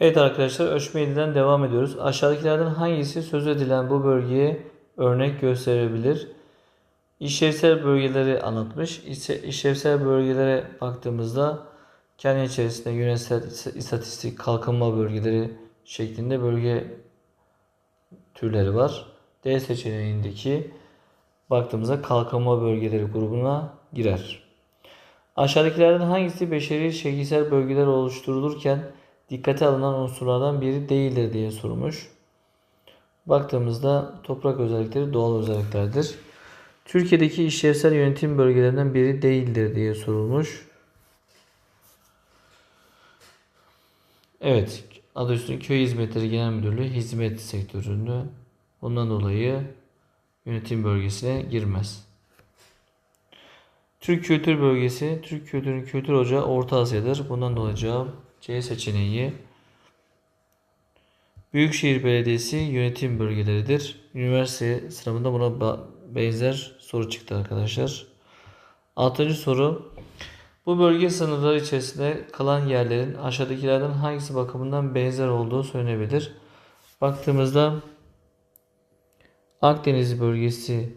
Evet arkadaşlar ölçme 7'den devam ediyoruz. Aşağıdakilerden hangisi söz edilen bu bölgeye örnek gösterebilir? İşlevsel bölgeleri anlatmış. İşlevsel bölgelere baktığımızda kendi içerisinde yönetsel, istatistik, kalkınma bölgeleri şeklinde bölge türleri var. D seçeneğindeki baktığımızda kalkınma bölgeleri grubuna girer. Aşağıdakilerden hangisi beşeri şekilsel bölgeler oluşturulurken dikkate alınan unsurlardan biri değildir diye sormuş. Baktığımızda toprak özellikleri doğal özelliklerdir. Türkiye'deki işlevsel yönetim bölgelerinden biri değildir diye sorulmuş. Evet, adı üstünde Köy Hizmetleri Genel Müdürlüğü hizmet sektöründe. Ondan dolayı yönetim bölgesine girmez. Türk Kültür Bölgesi, Türk kültürünün kültür ocağı Orta Asya'dır. Bundan dolayı cevap C seçeneği. Büyükşehir Belediyesi yönetim bölgeleridir. Üniversite sınavında buna benzer soru çıktı arkadaşlar. Altıncı soru. Bu bölge sınırları içerisinde kalan yerlerin aşağıdakilerden hangisi bakımından benzer olduğu söylenebilir. Baktığımızda Akdeniz bölgesi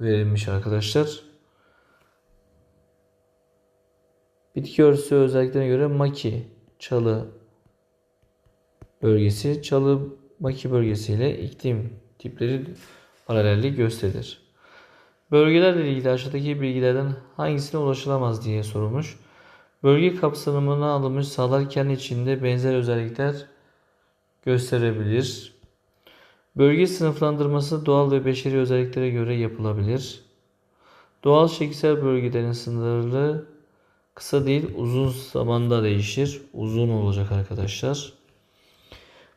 verilmiş arkadaşlar. Bitki örtüsü özelliklerine göre maki, çalı bölgesi, çalı maki bölgesiyle iklim tipleri paralelliği gösterir. Bölgelerle ilgili aşağıdaki bilgilerden hangisine ulaşılamaz diye sorulmuş. Bölge kapsamına alınmış sahalar kendi içinde benzer özellikler gösterebilir. Bölge sınıflandırması doğal ve beşeri özelliklere göre yapılabilir. Doğal şekilsel bölgelerin sınırları kısa değil uzun zamanda değişir. Uzun olacak arkadaşlar.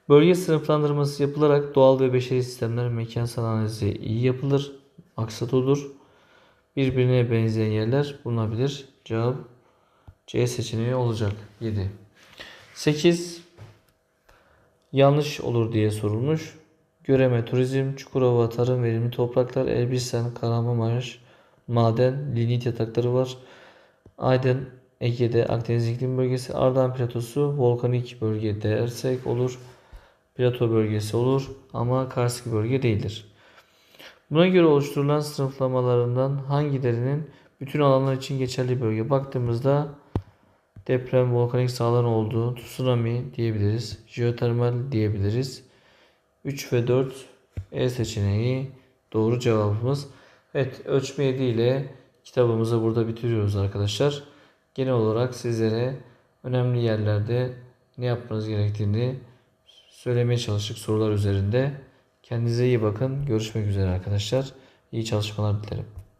Bölge sınıflandırması yapılarak doğal ve beşeri sistemler mekansal analizi iyi yapılır. Maksat odur. Birbirine benzeyen yerler bulunabilir. Cevap C seçeneği olacak. 7. 8. Yanlış olur diye sorulmuş. Göreme, turizm, Çukurova, tarım, verimli topraklar, Elbistan, Kahramanmaraş, maden, lignit yatakları var. Aydın, Ege'de, Akdeniz iklim bölgesi, Ardahan platosu, volkanik bölge dersek olur. Plato bölgesi olur ama karstik bölge değildir. Buna göre oluşturulan sınıflamalarından hangilerinin bütün alanlar için geçerli bölge? Baktığımızda deprem, volkanik sahaların olduğu, tsunami diyebiliriz, jeotermal diyebiliriz. 3 ve 4 E seçeneği doğru cevabımız. Evet ölçme 7 ile kitabımızı burada bitiriyoruz arkadaşlar. Genel olarak sizlere önemli yerlerde ne yapmanız gerektiğini söylemeye çalıştık sorular üzerinde. Kendinize iyi bakın. Görüşmek üzere arkadaşlar. İyi çalışmalar dilerim.